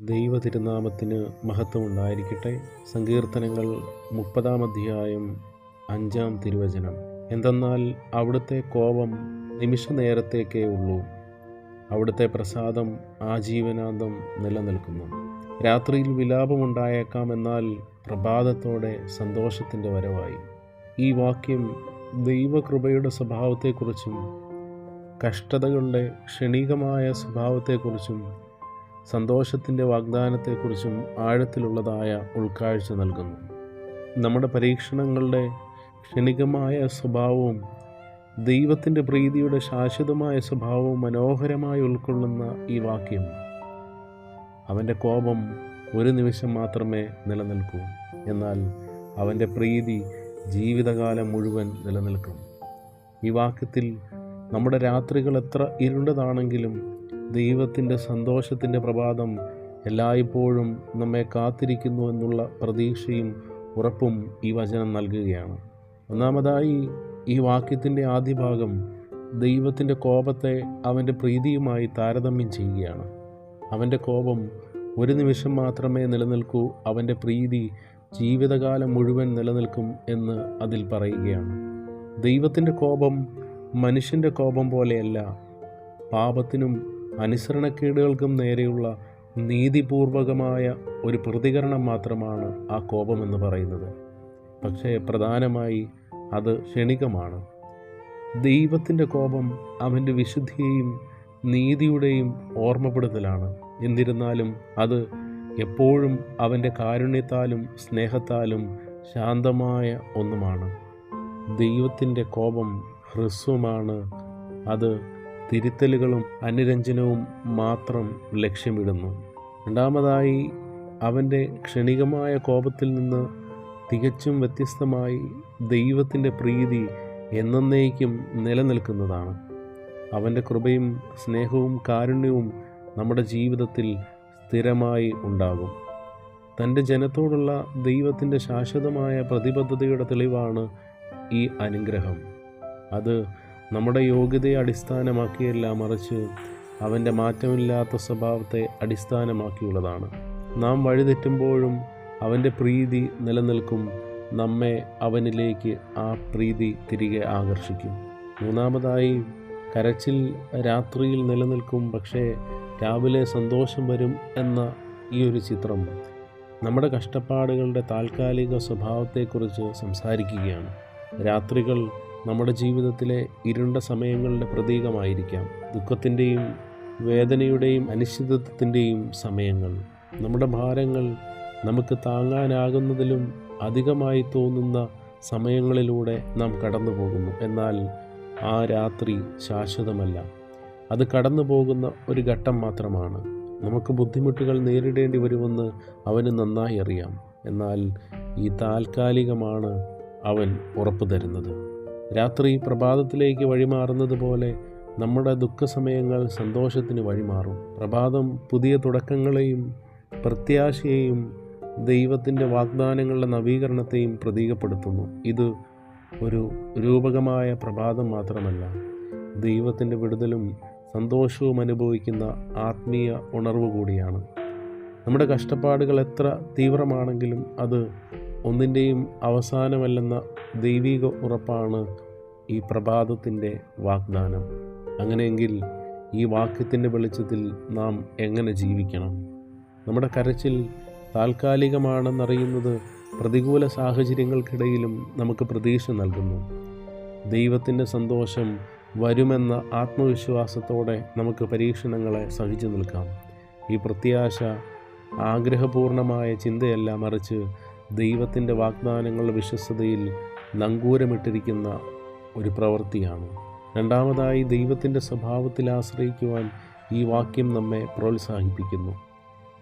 ദൈവ തിരുനാമത്തിന് മഹത്വമുണ്ടായിരിക്കട്ടെ. സങ്കീർത്തനങ്ങൾ മുപ്പതാം അധ്യായം അഞ്ചാം തിരുവചനം. എന്തെന്നാൽ അവിടുത്തെ കോപം നിമിഷ നേരത്തേക്കേ ഉള്ളൂ. അവിടുത്തെ പ്രസാദം ആജീവനാന്തം നിലനിൽക്കുന്നു. രാത്രിയിൽ വിലാപമുണ്ടായേക്കാം എന്നാൽ പ്രഭാതത്തോടെ സന്തോഷത്തിന്റെ വരവായി. ഈ വാക്യം ദൈവകൃപയുടെ സ്വഭാവത്തെക്കുറിച്ചും കഷ്ടതകളുടെ ക്ഷണികമായ സ്വഭാവത്തെക്കുറിച്ചും സന്തോഷത്തിന്റെ വാഗ്ദാനത്തെക്കുറിച്ചും ആഴത്തിലുള്ളതായ ഉൾക്കാഴ്ച നൽകുന്നു. നമ്മുടെ പരീക്ഷണങ്ങളുടെ ക്ഷണികമായ സ്വഭാവവും ദൈവത്തിന്റെ പ്രീതിയുടെ ശാശ്വതമായ സ്വഭാവവും മനോഹരമായി ഉൾക്കൊള്ളുന്ന ഈ വാക്യം അവന്റെ കോപം ഒരു നിമിഷം മാത്രമേ നിലനിൽക്കൂ. എന്നാൽ അവന്റെ പ്രീതി ജീവിതകാലം മുഴുവൻ നിലനിൽക്കും. ഈ വാക്യത്തിൽ നമ്മുടെ രാത്രികൾ എത്ര ഇരുണ്ടതാണെങ്കിലും ദൈവത്തിന്റെ സന്തോഷത്തിന്റെ പ്രഭാതം എല്ലായ്പ്പോഴും നമ്മെ കാത്തിരിക്കുന്നു എന്നുള്ള പ്രതീക്ഷയും ഉറപ്പും ഈ വചനം നൽകുകയാണ്. ഒന്നാമതായി ഈ വാക്യത്തിന്റെ ആദ്യ ഭാഗം ദൈവത്തിന്റെ കോപത്തെ അവന്റെ പ്രീതിയുമായി താരതമ്യം ചെയ്യുകയാണ്. അവന്റെ കോപം ഒരു നിമിഷം മാത്രമേ നിലനിൽക്കൂ അവന്റെ പ്രീതി ജീവിതകാലം മുഴുവൻ നിലനിൽക്കും എന്ന് അതിൽ പറയുകയാണ്. ദൈവത്തിന്റെ കോപം മനുഷ്യന്റെ കോപം പോലെയല്ല പാപത്തിനും അനുസരണക്കേടുകൾക്കും നേരെയുള്ള നീതിപൂർവകമായ ഒരു പ്രതികരണം മാത്രമാണ് ആ കോപമെന്ന് പറയുന്നത്. പക്ഷേ പ്രധാനമായി അത് ക്ഷണികമാണ്. ദൈവത്തിന്റെ കോപം അവന്റെ വിശുദ്ധിയെയും നീതിയുടെയും ഓർമ്മപ്പെടുത്തലാണ്. എന്നിരുന്നാലും അത് എപ്പോഴും അവന്റെ കാരുണ്യത്താലും സ്നേഹത്താലും ശാന്തമായ ഒന്നുമാണ്. ദൈവത്തിന്റെ കോപം ഹ്രസ്വമാണ്. അത് തിരുത്തലുകളും അനുരഞ്ജനവും മാത്രം ലക്ഷ്യമിടുന്നു. രണ്ടാമതായി അവന്റെ ക്ഷണികമായ കോപത്തിൽ നിന്ന് തികച്ചും വ്യത്യസ്തമായി ദൈവത്തിന്റെ പ്രീതി എന്നേക്കും നിലനിൽക്കുന്നതാണ്. അവന്റെ കൃപയും സ്നേഹവും കാരുണ്യവും നമ്മുടെ ജീവിതത്തിൽ സ്ഥിരമായി ഉണ്ടാകും. തന്റെ ജനത്തോടുള്ള ദൈവത്തിന്റെ ശാശ്വതമായ പ്രതിബദ്ധതയുടെ തെളിവാണ് ഈ അനുഗ്രഹം. അത് നമ്മുടെ യോഗ്യതയെ അടിസ്ഥാനമാക്കിയല്ല മറിച്ച് അവന്റെ മാറ്റമില്ലാത്ത സ്വഭാവത്തെ അടിസ്ഥാനമാക്കിയുള്ളതാണ്. നാം വഴിതെറ്റുമ്പോഴും അവന്റെ പ്രീതി നിലനിൽക്കും. നമ്മെ അവനിലേക്ക് ആ പ്രീതി തിരികെ ആകർഷിക്കും. മൂന്നാമതായി കരച്ചിൽ രാത്രിയിൽ നിലനിൽക്കും പക്ഷേ രാവിലെ സന്തോഷം വരും എന്ന ഈ ഒരു ചിത്രം നമ്മുടെ കഷ്ടപ്പാടുകളുടെ താൽക്കാലിക സ്വഭാവത്തെക്കുറിച്ച് സംസാരിക്കുകയാണ്. രാത്രികൾ നമ്മുടെ ജീവിതത്തിലെ ഇരുണ്ട സമയങ്ങളുടെ പ്രതീകമായിരിക്കാം. ദുഃഖത്തിന്റെയും വേദനയുടെയും അനിശ്ചിതത്വത്തിന്റെയും സമയങ്ങൾ. നമ്മുടെ ഭാരങ്ങൾ നമുക്ക് താങ്ങാനാകുന്നതിലും അധികമായി തോന്നുന്ന സമയങ്ങളിലൂടെ നാം കടന്നു പോകുന്നു എന്നാൽ ആ രാത്രി ശാശ്വതമല്ല. അത് കടന്നു പോകുന്ന ഒരു ഘട്ടം മാത്രമാണ്. നമുക്ക് ബുദ്ധിമുട്ടുകൾ നേരിടേണ്ടി വരുമെന്ന് അവന് നന്നായി അറിയാം. എന്നാൽ ഈ താൽക്കാലികമാണ് അവൻ ഉറപ്പു തരുന്നത്. രാത്രി പ്രഭാതത്തിലേക്ക് വഴിമാറുന്നത് പോലെ നമ്മുടെ ദുഃഖസമയങ്ങൾ സന്തോഷത്തിന് വഴിമാറും. പ്രഭാതം പുതിയ തുടക്കങ്ങളെയും പ്രത്യാശയെയും ദൈവത്തിന്റെ വാഗ്ദാനങ്ങളുടെ നവീകരണത്തെയും പ്രതീകപ്പെടുത്തുന്നു. ഇത് ഒരു രൂപകമായ പ്രഭാതം മാത്രമല്ല ദൈവത്തിന്റെ വിടുതലും സന്തോഷവും അനുഭവിക്കുന്ന ആത്മീയ ഉണർവ് കൂടിയാണ്. നമ്മുടെ കഷ്ടപ്പാടുകൾ എത്ര തീവ്രമാണെങ്കിലും അത് ഒന്നിന്റെയും അവസാനമല്ലെന്ന ദൈവിക ഉറപ്പാണ് ഈ പ്രഭാതത്തിന്റെ വാഗ്ദാനം. അങ്ങനെയെങ്കിൽ ഈ വാക്യത്തിന്റെ വെളിച്ചത്തിൽ നാം എങ്ങനെ ജീവിക്കണം? നമ്മുടെ കരച്ചിൽ താൽക്കാലികമാണെന്നറിയുന്നത് പ്രതികൂല സാഹചര്യങ്ങൾക്കിടയിലും നമുക്ക് പ്രതീക്ഷ നൽകുന്നു. ദൈവത്തിന്റെ സന്തോഷം വരുമെന്ന ആത്മവിശ്വാസത്തോടെ നമുക്ക് പരീക്ഷണങ്ങളെ സഹിച്ചു നിൽക്കാം. ഈ പ്രത്യാശ ആഗ്രഹപൂർണമായ ചിന്തയല്ല മറിച്ച് ദൈവത്തിന്റെ വാഗ്ദാനങ്ങളുടെ വിശ്വസ്തതയിൽ നങ്കൂരമിട്ടിരിക്കുന്ന ഒരു പ്രവൃത്തിയാണ്. രണ്ടാമതായി ദൈവത്തിന്റെ സ്വഭാവത്തിൽ ആശ്രയിക്കുവാൻ ഈ വാക്യം നമ്മെ പ്രോത്സാഹിപ്പിക്കുന്നു.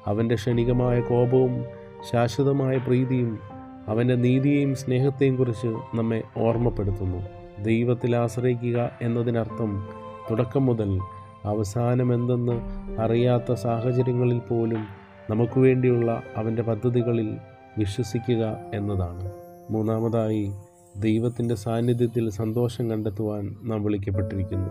അവന്റെ ക്ഷണികമായ കോപവും ശാശ്വതമായ പ്രീതിയും അവന്റെ നീതിയെയും സ്നേഹത്തെയും കുറിച്ച് നമ്മെ ഓർമ്മപ്പെടുത്തുന്നു. ദൈവത്തിൽ ആശ്രയിക്കുക എന്നതിനർത്ഥം തുടക്കം മുതൽ അവസാനം എന്തെന്ന് അറിയാത്ത സാഹചര്യങ്ങളിൽ പോലും നമുക്ക് വേണ്ടിയുള്ള അവന്റെ പദ്ധതികളിൽ വിശ്വസിക്കുക എന്നതാണ്. മൂന്നാമതായി ദൈവത്തിന്റെ സാന്നിധ്യത്തിൽ സന്തോഷം കണ്ടെത്തുവാൻ നാം വിളിക്കപ്പെട്ടിരിക്കുന്നു.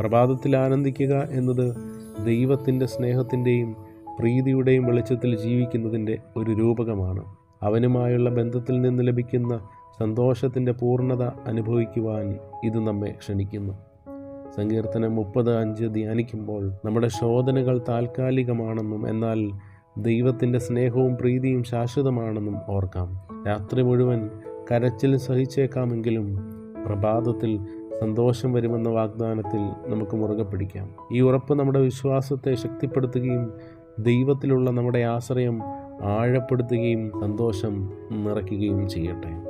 പ്രഭാതത്തിൽ ആനന്ദിക്കുക എന്നത് ദൈവത്തിന്റെ സ്നേഹത്തിന്റെയും പ്രീതിയുടെയും വെളിച്ചത്തിൽ ജീവിക്കുന്നതിന്റെ ഒരു രൂപകമാണ്. അവനുമായുള്ള ബന്ധത്തിൽ നിന്ന് ലഭിക്കുന്ന സന്തോഷത്തിന്റെ പൂർണത അനുഭവിക്കുവാൻ ഇത് നമ്മെ ക്ഷണിക്കുന്നു. സങ്കീർത്തനം മുപ്പത് അഞ്ച് ധ്യാനിക്കുമ്പോൾ നമ്മുടെ ശോധനകൾ താൽക്കാലികമാണെന്നും എന്നാൽ ദൈവത്തിന്റെ സ്നേഹവും പ്രീതിയും ശാശ്വതമാണെന്നും ഓർക്കാം. രാത്രി മുഴുവൻ കരച്ചിൽ സഹിച്ചേക്കാമെങ്കിലും പ്രഭാതത്തിൽ സന്തോഷം വരുമെന്ന വാഗ്ദാനത്തിൽ നമുക്ക് മുറുകെ പിടിക്കാം. ഈ ഉറപ്പ് നമ്മുടെ വിശ്വാസത്തെ ശക്തിപ്പെടുത്തുകയും ദൈവത്തിലുള്ള നമ്മുടെ ആശ്രയം ആഴപ്പെടുത്തുകയും സന്തോഷം നിറയ്ക്കുകയും ചെയ്യട്ടെ.